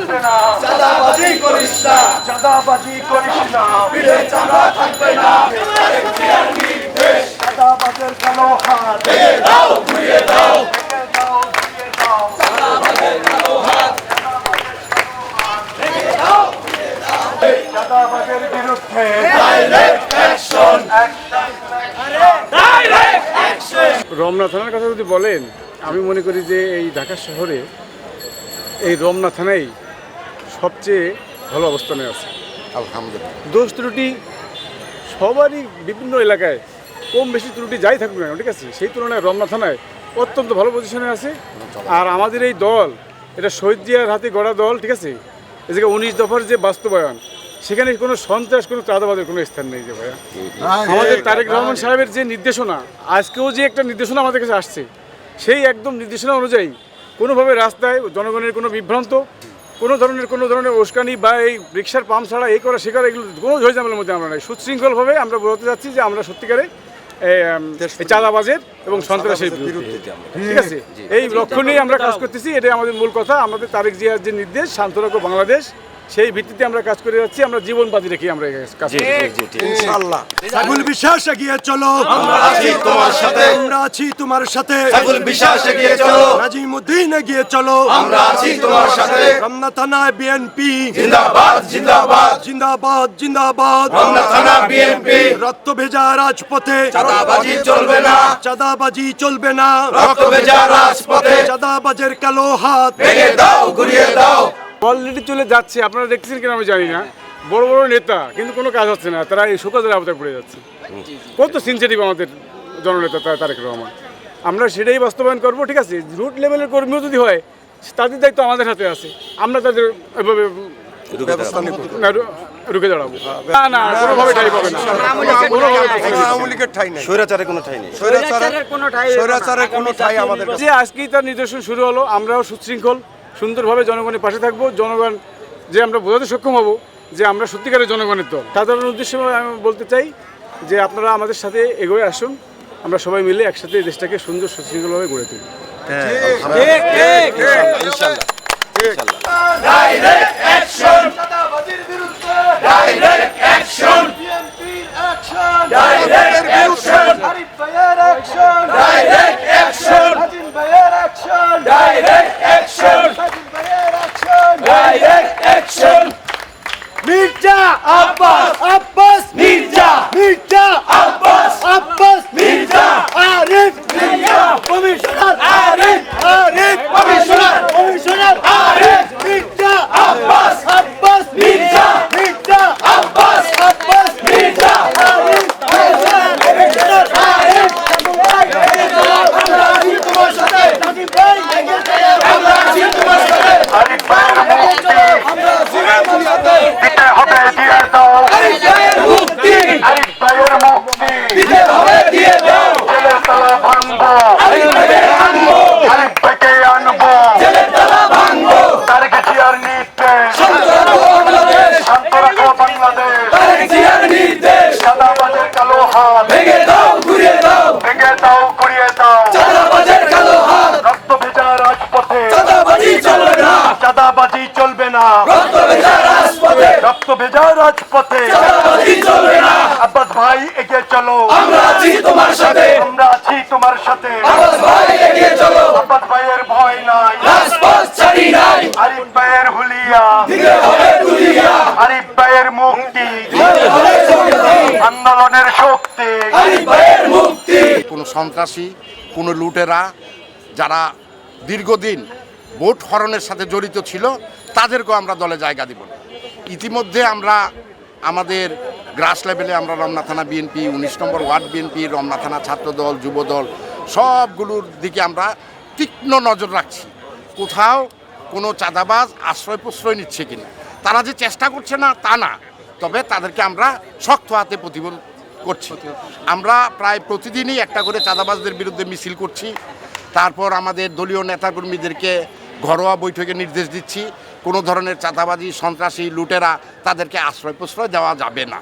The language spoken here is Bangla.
থাকবে না চাঁদাবাজি করিস না চাঁদাবাজি করিস না চাঁদা থাকবে না চাঁদাবাজের কালো হাত দাও ঘুরিয়ে দাও রমনা থানার কথা যদি বলেন, আমি মনে করি যে এই ঢাকা শহরে এই রমনা থানাই সবচেয়ে ভালো অবস্থানে আছে। আলহামদুলিল্লাহ। দোষ ত্রুটি সবারই বিভিন্ন এলাকায়। কম বেশি ত্রুটি যাই থাকুক না ঠিক আছে? সেই তুলনায় রমনা থানায় অত্যন্ত ভালো পজিশনে আছে। আর আমাদের এই দল এটা শহীদ জিয়ার হাতে গড়া দল ঠিক আছে? এদিকে উনিশ দফার যে বাস্তবায়ন সেখানে কোনো সন্ত্রাস কোনো চাঁদাবাদের কোনো স্থান নেই যে ভাইয়া। আমাদের তারেক রহমান সাহেবের যে নির্দেশনা আজকেও যে একটা নির্দেশনা আমাদের কাছে আসছে সেই একদম নির্দেশনা অনুযায়ী কোনোভাবে রাস্তায় জনগণের কোনো বিভ্রান্ত কোনো ধরনের কোনো ধরনের উস্কানি বা এই রিক্সার পাম্প ছাড়া এই করা শিকার করা এগুলো কোনো ঝয়ঝামেলার মধ্যে আমরা নাই। সুশৃঙ্খলভাবে আমরা বলতে চাচ্ছি যে আমরা সত্যিকারে চাঁদাবাজের এবং সন্ত্রাসের বিরুদ্ধে ঠিক আছে? এই লক্ষ্য নিয়ে আমরা কাজ করতেছি এটাই আমাদের মূল কথা। আমাদের তারেক জিয়ার যে নির্দেশ শান্ত রাখো বাংলাদেশ সেই ভিত্তিতে আমরা কাজ করে যাচ্ছি আমরা জীবন বাজি রেখে আমরা কাজ ইনশাআল্লাহ। সাইফুল বিশ্বাস এগিয়ে চলো। আমরা আছি তোমার সাথে। আমরা আছি তোমার সাথে। সাইফুল বিশ্বাস এগিয়ে চলো। নাজিমুদ্দিন এগিয়ে চলো। আমরা আছি তোমার সাথে। রমনা থানায় বিএনপি। জিন্দাবাদ জিন্দাবাদ। জিন্দাবাদ জিন্দাবাদ। রমনা থানা বিএনপি। রক্ত ভেজা রাজপথে। চাঁদাবাজি চলবে না। চাঁদাবাজি চলবে না। রক্ত ভেজা রাজপথে। চাঁদাবাজের কালো হাত। ভেঙে দাও ঘুরিয়ে দাও। অলরেডি চলে যাচ্ছে আপনারা দেখতেছেন কিনা আমি জানি না। বড় বড় নেতা কিন্তু কোনো কাজ হচ্ছে না তারা এই শোকাজের আওতায় পড়ে যাচ্ছে। কত সিনসিটিভ আমাদের জননেতা তা- তারেক রহমান। আমরা সেটাই বাস্তবায়ন করব ঠিক আছে? রুট লেভেলের কর্মীও যদি হয় তাদের দায়িত্ব আমাদের হাতে আছে। আমরা তাদের এভাবে রুখে দাঁড়াবো। না না কোনোভাবে ঠাই পাবে না। কোনোভাবে ঠাঁই পাবে না। আওয়ামী লীগের ঠাই নেই। স্বৈরাচারে কোনো ঠাই নেই। স্বৈরাচারের স্বৈরাচারের কোনো ঠাই আমাদের যে আজকেই তার নিদর্শন শুরু হলো আমরাও সুশৃঙ্খল। সুন্দরভাবে জনগণের পাশে থাকব। জনগণ যে আমরা বোঝাতে সক্ষম হব যে আমরা সত্যিকারের জনগণের দল। সাধারণ উদ্দেশ্যে আমি বলতে চাই যে আপনারা আমাদের সাথে এগোয়ে আসুন। আমরা সবাই মিলে একসাথে দেশটাকে সুন্দর সুশৃঙ্খলভাবে গড়ে তুলি। Direct action direct action direct action direct action direct action direct action Mirza Abbas Abbas Mirza Mirza Abbas Abbas Mirza Arif Mirza commissioner Arif Arif commissioner commissioner Arif Mirza Abbas Abbas Mirza Mirza Abbas Abbas Mirza Arif commissioner commissioner Arif আমরা আছি তোমার সাথে নাজিম ভাই এগিয়ে চলো আমরা আছি তোমার সাথে আরিফ ভাইয়ের মুক্তি আমরা আছি তোমার সাথে দিতে হবে দিয়ে দাও আরিফ ভাইয়ের মুক্তি আরিফ ভাইয়ের মুক্তি দিতে হবে দিয়ে দাও জেলের তালা ভাঙবো আরিফ ভাইকে আনব আরিফ ভাইকে আনব জেলের তালা ভাঙবো তারেক জিয়ার নির্দেশ শান্ত রাখো বাংলাদেশ শান্ত রাখো বাংলাদেশ তারেক জিয়ার নির্দেশ চাঁদাবাজের কালো হাত ভেঙে দাও ঘুরিয়ে দাও ভেঙে দাও কুড়িয়ে দাও চাঁদাবাজের কালো হাত রক্ত ভেজা রাজপথে চাঁদাবাজি চলবে না চাঁদাবাজি চলবে না। রক্ত ভেজা রাজপথে। আব্বাস ভাই এগিয়ে চলো। আমরা আছি তোমার সাথে। আমরা আছি তোমার সাথে। আব্বাস ভাই এগিয়ে চলো। আব্বাস ভাইয়ের ভয় নাই। রাজপথ ছাড়ি নাই। আরিফ ভাইয়ের হুলিয়া। দিতে হবে দুলিয়া। আরিফ ভাইয়ের মুক্তি। আন্দোলনের শক্তি। আরিফ ভাইয়ের মুক্তি। কোনো সন্ত্রাসী কোনো লুটেরা যারা দীর্ঘদিন ভোট হরণের সাথে জড়িত ছিল, তাদেরকেও আমরা দলে জায়গা দিব ইতিমধ্যে আমরা আমাদের গ্রাস লেভেলে আমরা রমনা থানা বিএনপি, উনিশ নম্বর ওয়ার্ড বিএনপি, রমনা থানা ছাত্রদল, যুবদল, সবগুলোর দিকে আমরা তীক্ষ্ণ নজর রাখছি। কোথাও কোনো চাঁদাবাজ আশ্রয় প্রশ্রয় নিচ্ছে কিনা, তারা যে চেষ্টা করছে না, তা না, তবে তাদেরকে আমরা শক্ত হাতে প্রতিবন্ধ করছি। আমরা প্রায় প্রতিদিনই একটা করে চাঁদাবাজদের বিরুদ্ধে মিছিল করছি তারপর আমাদের দলীয় নেতাকর্মীদেরকে ঘরোয়া বৈঠকে নির্দেশ দিচ্ছি। কোনো ধরনের চাঁদাবাজি, সন্ত্রাসী, লুটেরা তাদেরকে আশ্রয় প্রশ্রয় দেওয়া যাবে না।